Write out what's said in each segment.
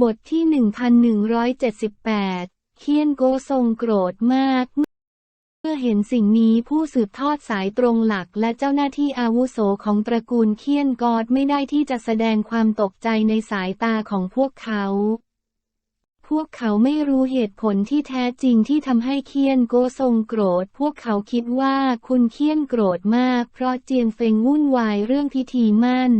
บทที่ 1178 เคียนโกทรงโกรธมาก เมื่อเห็นสิ่งนี้ผู้สืบทอดสายตรงหลักและเจ้าหน้าที่อาวุโสของตระกูลเคียนกอดไม่ได้ที่จะแสดงความตกใจในสายตาของพวกเขา พวกเขาไม่รู้เหตุผลที่แท้จริงที่ทำให้เคียนโกทรงโกรธ พวกเขาคิดว่าคุณเคียนโกรธมาก เพราะเจียงเฟงวุ่นวายเรื่องพิธีมั่น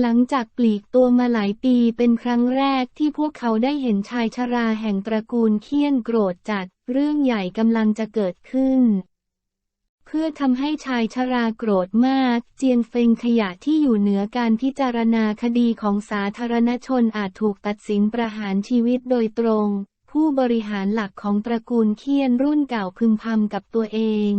หลังจากปลีกตัวมาหลายปีเป็นครั้งแรกที่พวกเขาได้เห็นชายชราแห่งตระกูลเคียนโกรธจัด เรื่องใหญ่กำลังจะเกิดขึ้น เพื่อทำให้ชายชราโกรธมาก เจียงเฟงขยะที่อยู่เหนือการพิจารณาคดีของสาธารณชนอาจถูกตัดสินประหารชีวิตโดยตรง ผู้บริหารหลักของตระกูลเคียนรุ่นเก่าพึมพำกับตัวเอง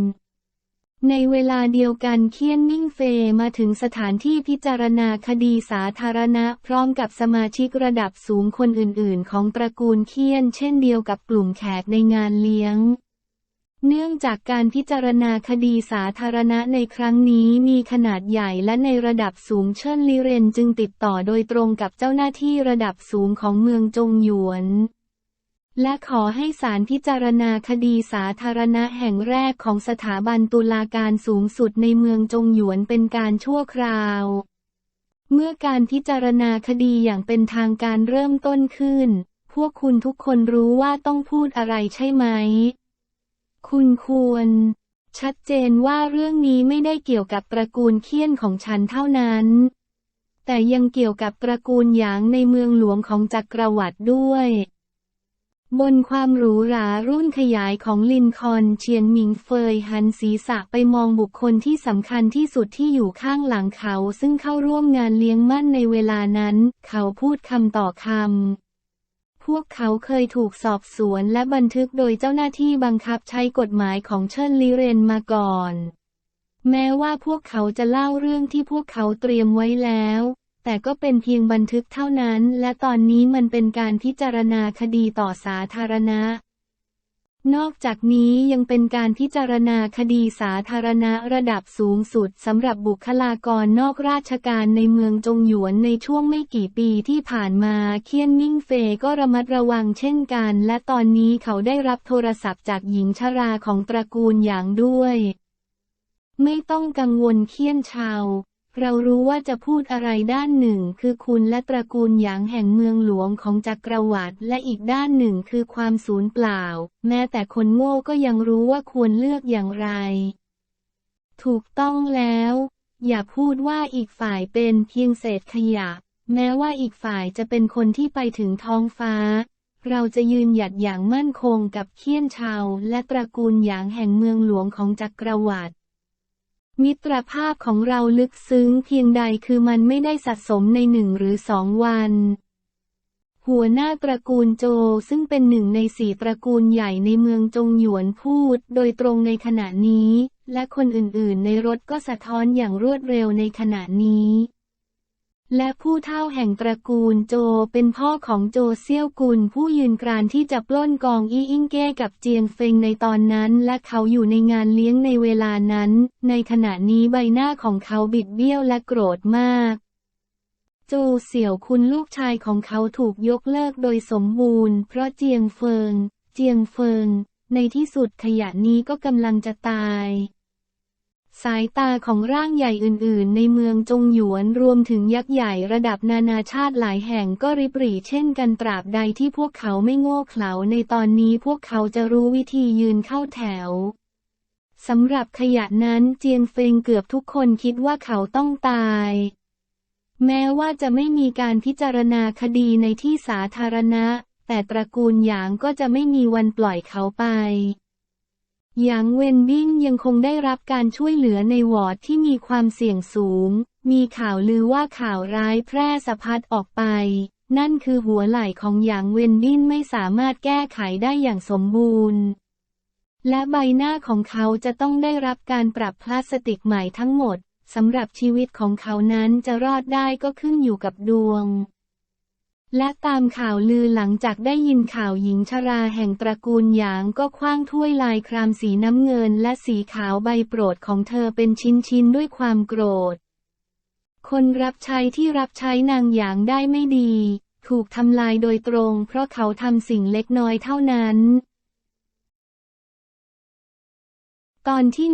ในเวลาเดียวกันเคียนมิ่งเฟยมาถึงสถานที่พิจารณาคดีสาธารณะ พร้อมกับสมาชิกระดับสูงคนอื่น ๆ ของตระกูลเคียน เช่นเดียวกับกลุ่มแขกในงานเลี้ยง เนื่องจากการพิจารณาคดีสาธารณะในครั้งนี้มีขนาดใหญ่และในระดับสูงเชิญลิเรนจึงติดต่อโดยตรงกับเจ้าหน้าที่ระดับสูงของเมืองจงหยวน และขอให้ศาลพิจารณาคดีสาธารณะแห่งแรกของสถาบันตุลาการสูงสุดในเมืองจงหยวนเป็นการชั่วคราว เมื่อการพิจารณาคดีอย่างเป็นทางการเริ่มต้นขึ้น พวกคุณทุกคนรู้ว่าต้องพูดอะไรใช่ไหม คุณควร ชัดเจนว่าเรื่องนี้ไม่ได้เกี่ยวกับตระกูลเคียนของฉันเท่านั้น แต่ยังเกี่ยวกับตระกูลหยางในเมืองหลวงของจักรวรรดิด้วย บนความหรูหรารุ่นขยายของลินคอนเชียนหมิงเฟยหันศีรษะไปมองบุคคลที่สำคัญที่สุดที่อยู่ข้างหลังเขา ซึ่งเข้าร่วมงานเลี้ยงมั่นในเวลานั้น เขาพูดคำต่อคำ พวกเขาเคยถูกสอบสวนและบันทึกโดยเจ้าหน้าที่บังคับใช้กฎหมายของเชิญลิเรนมาก่อน แม้ว่าพวกเขาจะเล่าเรื่องที่พวกเขาเตรียมไว้แล้ว แต่ก็เป็นเพียงบันทึกเท่านั้น และตอนนี้มันเป็นการพิจารณาคดีต่อสาธารณะ นอกจากนี้ยังเป็นการพิจารณาคดีสาธารณะระดับสูงสุดสำหรับบุคลากรนอกราชการในเมืองจงหยวนในช่วงไม่กี่ปีที่ผ่านมาเคียนมิ่งเฟยก็ระมัดระวังเช่นกัน และตอนนี้เขาได้รับโทรศัพท์จากหญิงชราของตระกูลอย่างด้วย ไม่ต้องกังวลเคียนชาว เรารู้ว่าจะพูดอะไรด้านหนึ่งคือคุณและตระกูลหยางแห่งเมืองหลวงของจักรวรรดิและอีกด้านหนึ่งคือความสูญเปล่า แม้แต่คนโง่ก็ยังรู้ว่าควรเลือกอย่างไร ถูกต้องแล้ว อย่าพูดว่าอีกฝ่ายเป็นเพียงเศษขยะ แม้ว่าอีกฝ่ายจะเป็นคนที่ไปถึงท้องฟ้า เราจะยืนหยัดอย่างมั่นคงกับเคียนชาวและตระกูลหยางแห่งเมืองหลวงของจักรวรรดิ มิตรภาพของเราลึกซึ้งเพียงใดคือมันไม่ได้สะสมในหนึ่งหรือสองวัน หัวหน้าตระกูลโจซึ่งเป็นหนึ่งในสี่ตระกูลใหญ่ในเมืองจงหยวนพูดโดยตรงในขณะนี้ และคนอื่นๆ ในรถก็สะท้อนอย่างรวดเร็วในขณะนี้ และผู้เฒ่าแห่งตระกูลโจเป็นพ่อของโจเซี่ยวกุลผู้ยืนกรานที่จะปล้นกองอี้อิงเก้กับเจียงเฟงในตอนนั้น และเขาอยู่ในงานเลี้ยงในเวลานั้น ในขณะนี้ใบหน้าของเขาบิดเบี้ยวและโกรธมาก โจเสี่ยวคุณลูกชายของเขาถูกยกเลิกโดยสมบูรณ์ เพราะเจียงเฟิง เจียงเฟิง ในที่สุดขยะนี้ก็กำลังจะตาย สายตาของร่างใหญ่อื่นๆ ในเมืองจงหยวนรวมถึงยักษ์ใหญ่ระดับนานาชาติหลายแห่งก็ริบหรี่เช่นกันตราบใดที่พวกเขาไม่โง่เขลาในตอนนี้พวกเขาจะรู้วิธียืนเข้าแถวสำหรับขยะนั้นเจียงเฟิงเกือบทุกคนคิดว่าเขาต้องตาย แม้ว่าจะไม่มีการพิจารณาคดีในที่สาธารณะ แต่ตระกูลหยางก็จะไม่มีวันปล่อยเขาไป หยางเวนบิ้งยังคงได้รับการช่วยเหลือในวอร์ดที่มีความเสี่ยงสูง มีข่าวลือว่าข่าวร้ายแพร่สะพัดออกไป นั่นคือหัวไหล่ของหยางเวนบิ้นไม่สามารถแก้ไขได้อย่างสมบูรณ์ และใบหน้าของเขาจะต้องได้รับการปรับพลาสติกใหม่ทั้งหมดสำหรับชีวิตของเขานั้นจะรอดได้ก็ขึ้นอยู่กับดวง และตามข่าวลือหลังจากได้ยินข่าวหญิงชราแห่งตระกูลหยางก็คว้างถ้วยลายครามสีน้ำเงินและสีขาวใบโปรดของเธอเป็นชิ้นๆด้วยความโกรธ คนรับใช้ที่รับใช้นางหยางได้ไม่ดี ถูกทำลายโดยตรงเพราะเขาทำสิ่งเล็กน้อยเท่านั้นตอนที่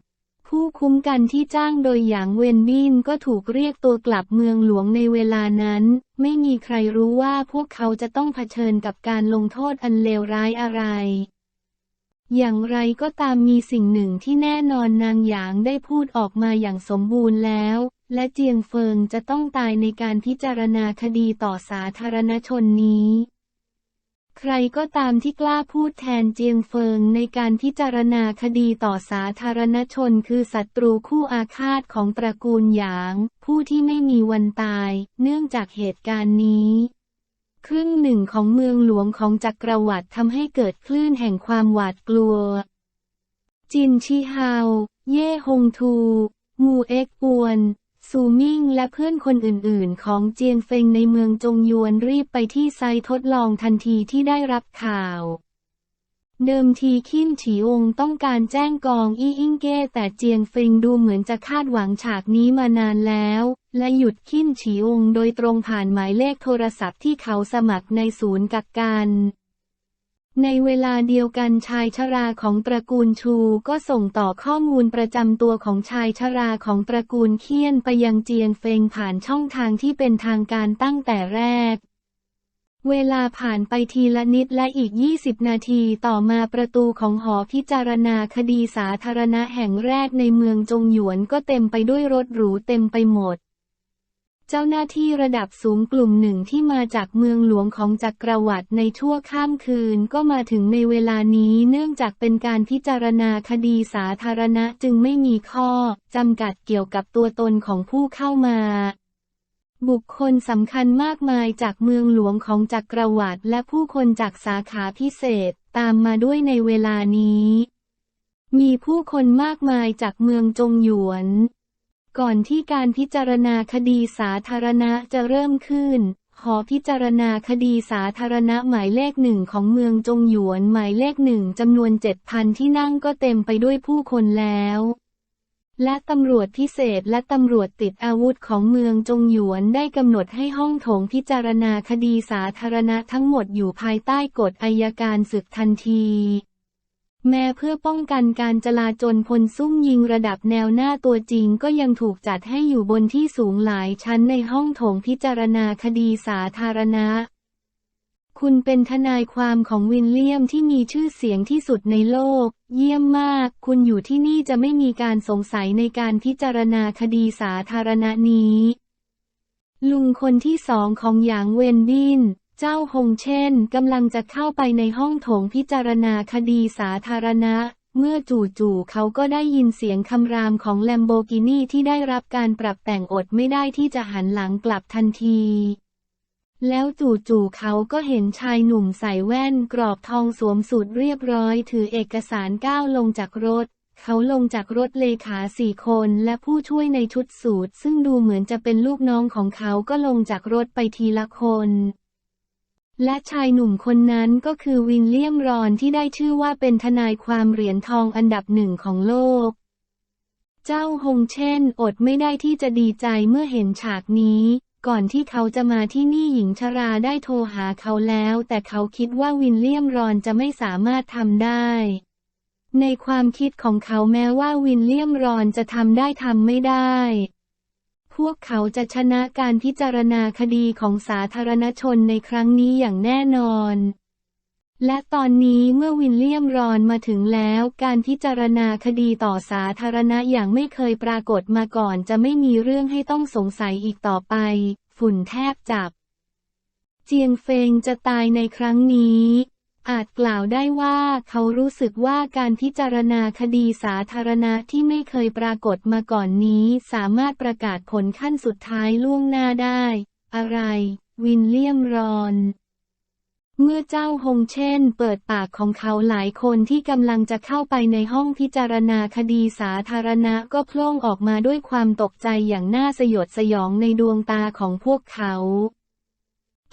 1179 ผู้คุ้มกันที่จ้างโดยหยางเวนบินก็ถูกเรียกตัวกลับเมืองหลวงในเวลานั้น ไม่มีใครรู้ว่าพวกเขาจะต้องเผชิญกับการลงโทษอันเลวร้ายอะไร อย่างไรก็ตามมีสิ่งหนึ่งที่แน่นอนนางหยางได้พูดออกมาอย่างสมบูรณ์แล้ว และเจียงเฟิงจะต้องตายในการพิจารณาคดีต่อสาธารณชนนี้ ใครก็ตามที่กล้าพูดแทนเจียงเฟิงในการพิจารณาคดีต่อสาธารณชนคือศัตรูคู่อาฆาตของตระกูลหยาง ผู้ที่ไม่มีวันตาย เนื่องจากเหตุการณ์นี้ ครึ่งหนึ่งของเมืองหลวงของจักรวรรดิทำให้เกิดคลื่นแห่งความหวาดกลัว จินชีฮาว เย่ฮงทูมูเอ็กอวน ซูมิงและเพื่อนคนอื่นๆ ของเจียงเฟงในเมืองจงยวนรีบไปที่ไซต์ทดลองทันทีที่ได้รับข่าว เดิมทีขิ้นฉีองต้องการแจ้งกองอี้อิงเก้แต่เจียงเฟงดูเหมือนจะคาดหวังฉากนี้มานานแล้ว และหยุดขิ้นฉีองโดยตรงผ่านหมายเลขโทรศัพท์ที่เขาสมัครในศูนย์กักกัน ในเวลาเดียวกันชายชราของตระกูลชูก็ส่งต่อข้อมูลประจำตัวของชายชราของตระกูลเคียนไปยังเจียงเฟงผ่านช่องทางที่เป็นทางการตั้งแต่แรก เวลาผ่านไปทีละนิดและอีก 20 นาทีต่อมาประตูของหอพิจารณาคดีสาธารณะแห่งแรกในเมืองจงหยวนก็เต็มไปด้วยรถหรูเต็มไปหมด เจ้าหน้าที่ระดับสูงกลุ่มหนึ่งที่มาจากเมืองหลวงของจักรวรรดิในชั่วข้ามคืนก็มาถึงในเวลานี้เนื่องจากเป็นการพิจารณาคดีสาธารณะจึงไม่มีข้อจำกัดเกี่ยวกับตัวตนของผู้เข้ามา บุคคลสำคัญมากมายจากเมืองหลวงของจักรวรรดิและผู้คนจากสาขาพิเศษตามมาด้วยในเวลานี้ มีผู้คนมากมายจากเมืองจงหยวน ก่อนที่การพิจารณาคดีสาธารณะจะเริ่มขึ้น หอพิจารณาคดีสาธารณะหมายเลขหนึ่งของเมืองจงหยวนหมายเลขหนึ่งจำนวนเจ็ดพันที่นั่งก็เต็มไปด้วยผู้คนแล้ว และตำรวจพิเศษและตำรวจติดอาวุธของเมืองจงหยวนได้กำหนดให้ห้องโถงพิจารณาคดีสาธารณะทั้งหมดอยู่ภายใต้กฎอายการศึกทันที แม้เพื่อป้องกันการจลาจลพลซุ่มยิงระดับแนวหน้าตัวจริงก็ยังถูกจัดให้อยู่บนที่สูงหลายชั้นในห้องโถงพิจารณาคดีสาธารณะ คุณเป็นทนายความของวินเลียมที่มีชื่อเสียงที่สุดในโลก เยี่ยมมาก คุณอยู่ที่นี่จะไม่มีการสงสัยในการพิจารณาคดีสาธารณะนี้ ลุงคนที่สองของหยางเวนบิน เจ้าฮงเช่นกำลังจะเข้าไปในห้องโถงพิจารณาคดีสาธารณะ เมื่อจู่ๆเขาก็ได้ยินเสียงคำรามของแลมโบกินีที่ได้รับการปรับแต่งอดไม่ได้ที่จะหันหลังกลับทันทีแล้วจู่ๆเขาก็เห็นชายหนุ่มใส่แว่นกรอบทองสวมสูทเรียบร้อย ถือเอกสารก้าวลงจากรถ เขาลงจากรถเลขาสี่คนและผู้ช่วยในชุดสูทซึ่งดูเหมือนจะเป็นลูกน้องของเขาก็ลงจากรถไปทีละคน และชายหนุ่มคนนั้นก็คือวินเลียมรอนที่ได้ชื่อว่าเป็นทนายความเหรียญทองอันดับหนึ่งของโลก เจ้าฮงเช่น อดไม่ได้ที่จะดีใจเมื่อเห็นฉากนี้ ก่อนที่เขาจะมาที่นี่หญิงชราได้โทรหาเขาแล้ว แต่เขาคิดว่าวินเลียมรอนจะไม่สามารถทำได้ ในความคิดของเขาแม้ว่าวินเลียมรอนจะทำได้ทำไม่ได้ พวกเขาจะชนะการพิจารณาคดีของสาธารณชนในครั้งนี้อย่างแน่นอน และตอนนี้เมื่อวินเลียมรอนมาถึงแล้ว การพิจารณาคดีต่อสาธารณะอย่างไม่เคยปรากฏมาก่อนจะไม่มีเรื่องให้ต้องสงสัยอีกต่อไป ฝุ่นแทบจับ เจียงเฟงจะตายในครั้งนี้ อาจกล่าวได้ว่าเขารู้สึกว่าการพิจารณาคดีสาธารณะที่ไม่เคยปรากฏมาก่อนนี้ สามารถประกาศผลขั้นสุดท้ายล่วงหน้าได้ อะไร วินเลียมรอนเมื่อเจ้าฮงเช่น เปิดปากของเขาหลายคนที่กำลังจะเข้าไปในห้องพิจารณาคดีสาธารณะก็โพล่งออกมาด้วยความตกใจอย่างน่าสยดสยองในดวงตาของพวกเขา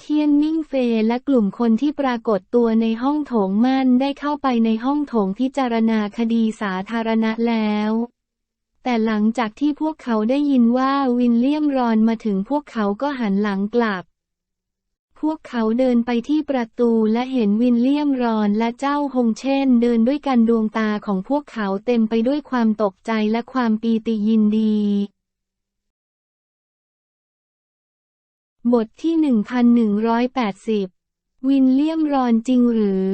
เคียนมิ่งเฟยและกลุ่มคนที่ปรากฏตัวในห้องโถงมั่นได้เข้าไปในห้องโถงพิจารณาคดีสาธารณะแล้ว แต่หลังจากที่พวกเขาได้ยินว่าวินเลียมรอนมาถึงพวกเขาก็หันหลังกลับ พวกเขาเดินไปที่ประตูและเห็นวินเลียมรอนและเจ้าฮงเช่น เดินด้วยกันดวงตาของพวกเขาเต็มไปด้วยความตกใจและความปีติยินดี บทที่ 1180 วินเลียมรอนจริงหรือ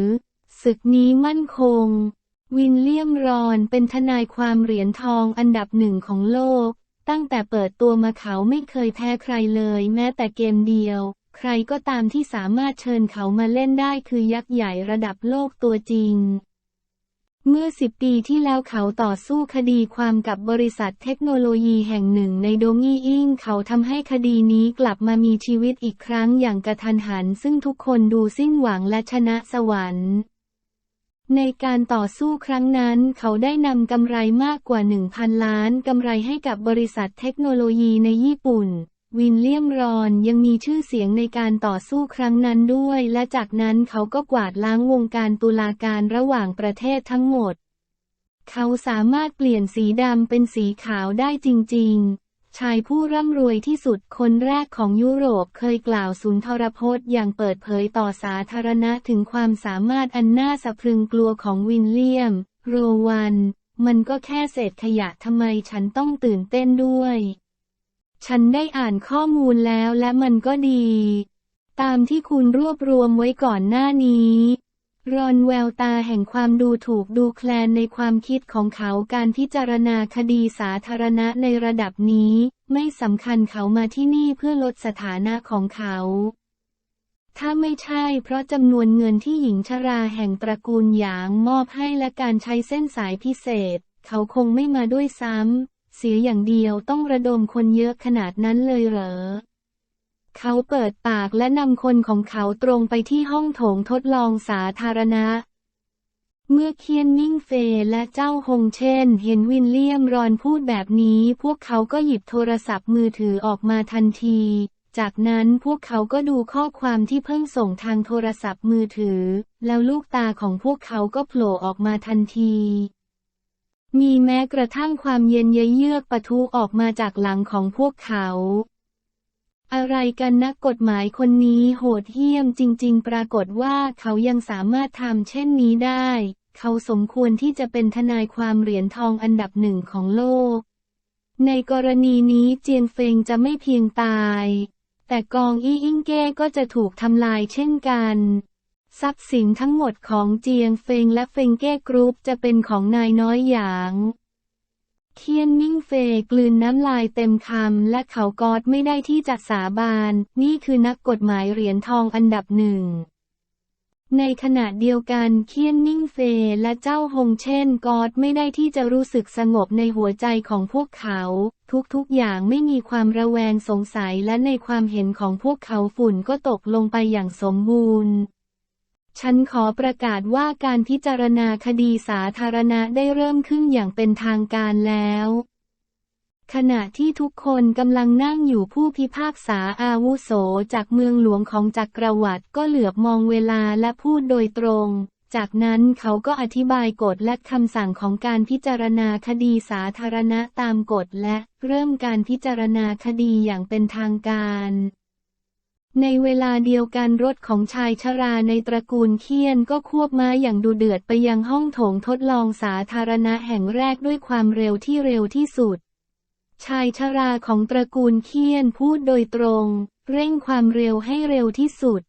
ศึกนี้มั่นคง วินเลียมรอนเป็นทนายความเหรียญทองอันดับหนึ่งของโลก ตั้งแต่เปิดตัวมาเขาไม่เคยแพ้ใครเลยแม้แต่เกมเดียว ใครก็ตามที่สามารถเชิญเขามาเล่นได้คือยักษ์ใหญ่ระดับโลกตัวจริง เมื่อสิบปีที่แล้วเขาต่อสู้คดีความกับบริษัทเทคโนโลยีแห่งหนึ่งในโดงี้อิงเขาทำให้คดีนี้กลับมามีชีวิตอีกครั้งอย่างกระทันหัน ซึ่งทุกคนดูสิ้นหวังและชนะสวรรค์ ในการต่อสู้ครั้งนั้นเขาได้นำกำไรมากกว่า 1,000 ล้านกำไรให้กับบริษัทเทคโนโลยีในญี่ปุ่น วินเลียมรอนยังมีชื่อเสียงในการต่อสู้ครั้งนั้นด้วย และจากนั้นเขาก็กวาดล้างวงการตุลาการระหว่างประเทศทั้งหมด เขาสามารถเปลี่ยนสีดำเป็นสีขาวได้จริง ๆ ชายผู้ร่ำรวยที่สุดคนแรกของยุโรปเคยกล่าวสุนทรพจน์อย่างเปิดเผยต่อสาธารณะถึงความสามารถอันน่าสะพรึงกลัวของวินเลียม โรวัน มันก็แค่เศษขยะทำไมฉันต้องตื่นเต้นด้วย ฉันได้อ่านข้อมูลแล้วและมันก็ดี ตามที่คุณรวบรวมไว้ก่อนหน้านี้ รอนแววตาแห่งความดูถูกดูแคลนในความคิดของเขาการพิจารณาคดีสาธารณะในระดับนี้ ไม่สำคัญเขามาที่นี่เพื่อลดสถานะของเขาถ้าไม่ใช่เพราะจำนวนเงินที่หญิงชราแห่งตระกูลหยางมอบให้และการใช้เส้นสายพิเศษ เขาคงไม่มาด้วยซ้ำ เสียอย่างเดียวต้องระดมคนเยอะขนาดนั้นเลยเหรอ เขาเปิดปากและนำคนของเขาตรงไปที่ห้องโถงทดลองสาธารณะ เมื่อเคียนนิ่งเฟยและเจ้าฮงเช่น เห็นวินเลียมรอนพูดแบบนี้ พวกเขาก็หยิบโทรศัพท์มือถือออกมาทันที จากนั้นพวกเขาก็ดูข้อความที่เพิ่งส่งทางโทรศัพท์มือถือ แล้วลูกตาของพวกเขาก็โผล่ออกมาทันที มีแม้กระทั่งความเย็นเยือกปะทุออกมาจากหลังของพวกเขา อะไรกันนักกฎหมายคนนี้โหดเหี้ยมจริง ๆ ปรากฏว่าเขายังสามารถทำเช่นนี้ได้ เขาสมควรที่จะเป็นทนายความเหรียญทองอันดับหนึ่งของโลก ในกรณีนี้เจียงเฟงจะไม่เพียงตาย แต่กองอี้อิงเก้ก็จะถูกทำลายเช่นกัน ทรัพย์สินทั้งหมดของเจียงเฟงและเฟงเก้กรุ๊ปจะเป็นของนายน้อยหยางเคียนมิ่งเฟยกลืนน้ำลายเต็มคำและเขากอดไม่ได้ที่จะสาบาน นี่คือนักกฎหมายเหรียญทองอันดับหนึ่ง ในขณะเดียวกันเคียนมิ่งเฟยและเจ้าฮงเช่นกอดไม่ได้ที่จะรู้สึกสงบในหัวใจของพวกเขา ทุกๆอย่างไม่มีความระแวงสงสัยและในความเห็นของพวกเขาฝุ่นก็ตกลงไปอย่างสมบูรณ์ ฉันขอประกาศว่าการพิจารณาคดีสาธารณะได้เริ่มขึ้นอย่างเป็นทางการแล้ว ขณะที่ทุกคนกำลังนั่งอยู่ผู้พิพากษาอาวุโสจากเมืองหลวงของจักรวรรดิก็เหลือบมองเวลาและพูดโดยตรง จากนั้นเขาก็อธิบายกฎและคำสั่งของการพิจารณาคดีสาธารณะตามกฎและเริ่มการพิจารณาคดีอย่างเป็นทางการ ในเวลาเดียวกันรถของชายชราในตระกูลเคียนก็ควบม้าอย่างดูเดือดไปยังห้องโถงทดลองสาธารณะแห่งแรกด้วยความเร็วที่เร็วที่สุด ชายชราของตระกูลเคียนพูดโดยตรง เร่งความเร็วให้เร็วที่สุด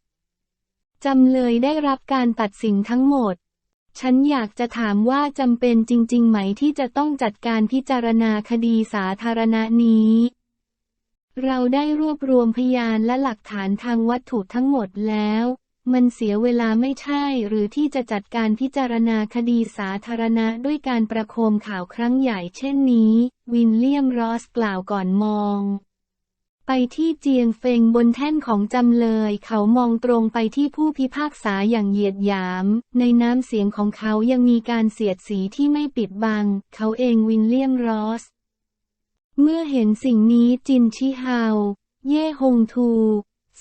จำเลยได้รับการตัดสินทั้งหมด ฉันอยากจะถามว่าจำเป็นจริง ๆ ไหมที่จะต้องจัดการพิจารณาคดีสาธารณะนี้ เราได้รวบรวมพยานและหลักฐานทางวัตถุทั้งหมดแล้ว มันเสียเวลาไม่ใช่หรือที่จะจัดการพิจารณาคดีสาธารณะด้วยการประโคมข่าวครั้งใหญ่เช่นนี้ วินเลียมรอสกล่าวก่อนมอง ไปที่เจียงเฟงบนแท่นของจำเลย เขามองตรงไปที่ผู้พิพากษาอย่างเหยียดหยาม ในน้ำเสียงของเขายังมีการเสียดสีที่ไม่ปิดบัง เขาเองวินเลียมรอส เมื่อเห็นสิ่งนี้จินชิฮาว เย่ฮงทู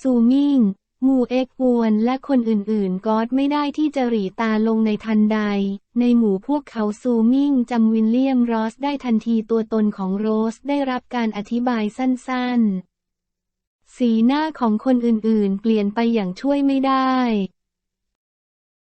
ซูมิงมูเอ็กอวนและคนอื่นๆก็ไม่ได้ที่จะหรีตาลงในทันใด ในหมู่พวกเขาซูมิงจำวิลเลียมรอสได้ทันทีตัวตนของโรสได้รับการอธิบายสั้นๆ สีหน้าของคนอื่นๆ เปลี่ยนไปอย่างช่วยไม่ได้